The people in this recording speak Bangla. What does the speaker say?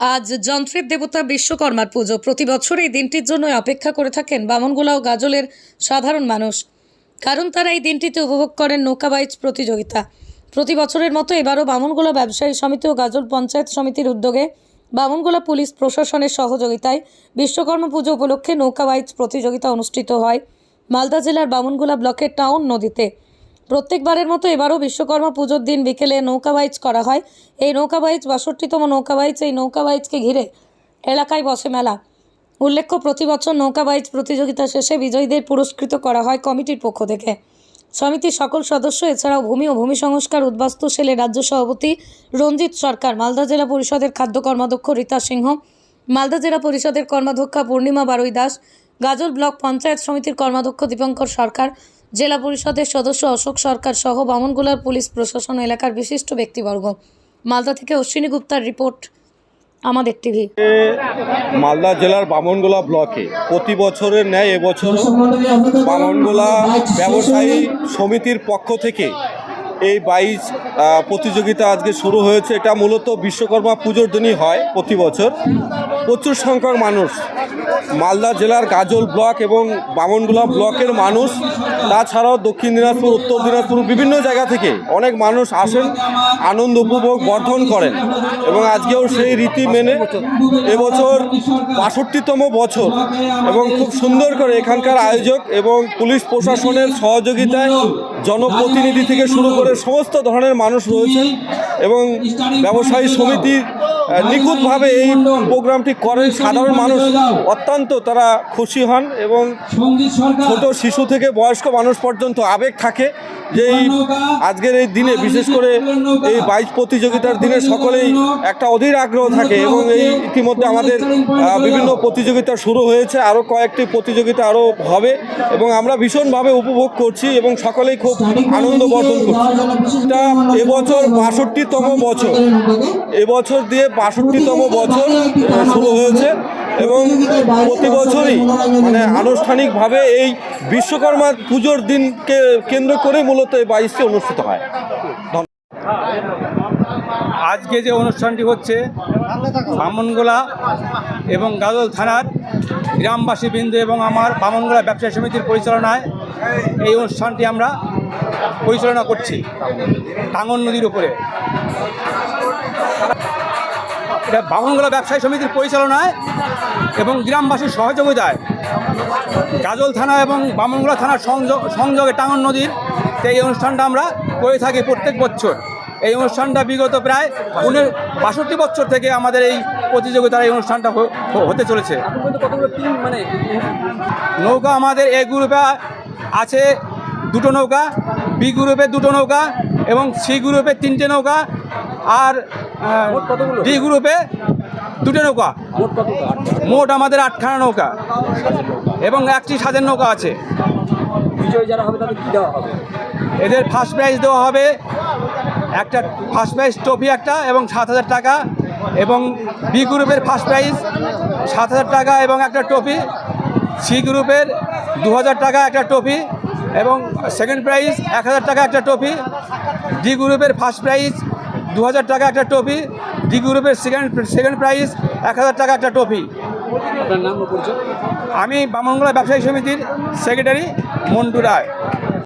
আজ যন্ত্রের দেবতা বিশ্বকর্মার পুজো। প্রতি বছর এই দিনটির জন্য অপেক্ষা করে থাকেন বামনগোলা ও গাজলের সাধারণ মানুষ। কারণ তারা এই দিনটিতে উপভোগ করেন নৌকাবাইজ প্রতিযোগিতা। প্রতি বছরের মতো এবারও বামনগোলা ব্যবসায়ী সমিতি ও গাজল পঞ্চায়েত সমিতির উদ্যোগে বামনগোলা পুলিশ প্রশাসনের সহযোগিতায় বিশ্বকর্মা পুজো উপলক্ষে নৌকাবাইজ প্রতিযোগিতা অনুষ্ঠিত হয়। মালদা জেলার বামনগোলা ব্লকের টাউন নদীতে। প্রত্যেকবারের মতো এবারও বিশ্বকর্মা পুজোর দিন বিকেলে নৌকাবাইজ করা হয়। এই নৌকাবাইজ বাষট্টিতম নৌকাবাইজ এই নৌকাবাইজকে ঘিরে এলাকায় বসে মেলা। উল্লেখ্য, প্রতি বছর নৌকাবাইজ প্রতিযোগিতা শেষে বিজয়ীদের পুরস্কৃত করা হয় কমিটির পক্ষ থেকে। সমিতির সকল সদস্য, এছাড়াও ভূমি ও ভূমি সংস্কার উদ্বাস্তু সেলের রাজ্য সভাপতি রঞ্জিত সরকার, মালদা জেলা পরিষদের খাদ্য কর্মাধ্যক্ষ রীতা সিংহ মালদা জেলা পরিষদের কর্মাধ্যক্ষা পূর্ণিমা বারুই দাস গাজল ব্লক পঞ্চায়েত সমিতির কর্মাধ্যক্ষ দীপঙ্কর সরকার জেলা পরিষদের সদস্য অশোক সরকার সহ বামনগোলার পুলিশ প্রশাসন এলাকার বিশিষ্ট ব্যক্তিবর্গ। মালদা থেকে অশ্বিনী গুপ্তার রিপোর্ট আমাদের টিভি। মালদা জেলার বামনগোলা ব্লকে প্রতি বছরের ন্যায় এবছর বামনগোলা ব্যবসায়ী সমিতির পক্ষ থেকে এই বাইশ প্রতিযোগিতা আজকে শুরু হয়েছে। এটা মূলত বিশ্বকর্মা পুজোর দিনই হয় প্রতি বছর। প্রচুর সংখ্যক মানুষ। মালদা জেলার গাজল ব্লক এবং বামনগোলা ব্লকের মানুষ। তাছাড়াও দক্ষিণ দিনাজপুর, উত্তর দিনাজপুর, বিভিন্ন জায়গা থেকে অনেক মানুষ আসেন, আনন্দ উপভোগ বর্ধন করেন এবং আজকেও সেই রীতি মেনে এবছর বাষট্টিতম বছর এবং খুব সুন্দর করে এখানকার আয়োজক এবং পুলিশ প্রশাসনের সহযোগিতায় জনপ্রতিনিধি থেকে শুরু করে সমস্ত ধরনের মানুষ রয়েছেন এবং ব্যবসায়ী সমিতির নিখুঁতভাবে এই প্রোগ্রামটি করেন। সাধারণ মানুষ অত্যন্ত তারা খুশি হন এবং ছোট শিশু থেকে বয়স্ক মানুষ পর্যন্ত আবেগ থাকে যে এই আজকের এই দিনে বিশেষ করে এই বাইশ প্রতিযোগিতার দিনে সকলেই একটা অধীর আগ্রহ থাকে এবং এই ইতিমধ্যে আমাদের বিভিন্ন প্রতিযোগিতা শুরু হয়েছে। আরও কয়েকটি প্রতিযোগিতা আরও হবে এবং আমরা ভীষণভাবে উপভোগ করছি এবং সকলেই খুব আনন্দ বর্ধন করছি। এটা এবছর বাষট্টিতম বছর। এবছর দিয়ে বাষট্টিতম বছর শুরু হয়েছে এবং প্রতি বছরই মানে আনুষ্ঠানিকভাবে এই বিশ্বকর্মা পুজোর দিনকে কেন্দ্র করে মূলত এই বাইশটি অনুষ্ঠিত হয়। আজকে যে অনুষ্ঠানটি হচ্ছে, বামনগোলা এবং গাজল থানার গ্রামবাসী বৃন্দ এবং আমার বামনগোলা ব্যবসায়ী সমিতির পরিচালনায় এই অনুষ্ঠানটি আমরা পরিচালনা করছি, টাঙ্গন নদীর উপরে। এটা বামনগোলা ব্যবসায়ী সমিতির পরিচালনায় এবং গ্রামবাসীর সহযোগিতায়। গাজল থানা এবং বামনগোলা থানার সংযোগ সংযোগে টাঙ্গন নদীর এই অনুষ্ঠানটা আমরা করে থাকি প্রত্যেক বছর। এই অনুষ্ঠানটা বিগত প্রায় উনিশ বাষট্টি বছর থেকে আমাদের এই প্রতিযোগিতার এই অনুষ্ঠানটা হতে চলেছে। মানে নৌকা আমাদের এ গ্রুপে আছে দুটো নৌকা, বি গ্রুপে দুটো নৌকা এবং সি গ্রুপে তিনটে নৌকা। আর ডি গ্রুপে দুটো নৌকা। মোট আমাদের আটখানা নৌকা। এবং একটি সাজের নৌকা আছে। যারা হবে তাদের কী দেওয়া হবে? এদের ফার্স্ট প্রাইজ দেওয়া হবে। একটা ফার্স্ট প্রাইজ ট্রফি একটা এবং সাত হাজার টাকা। এবং বি গ্রুপের ফার্স্ট প্রাইজ সাত হাজার টাকা এবং একটা ট্রফি সি গ্রুপের দু হাজার টাকা একটা ট্রফি এবং সেকেন্ড প্রাইজ এক হাজার টাকা একটা ট্রফি ডি গ্রুপের ফার্স্ট প্রাইজ দু হাজার টাকা একটা ট্রফি ডি গ্রুপের সেকেন্ড সেকেন্ড প্রাইজ এক হাজার টাকা একটা ট্রফি। আমি বামঙ্গলা ব্যবসায়ী সমিতির সেক্রেটারি মন্টু রায়।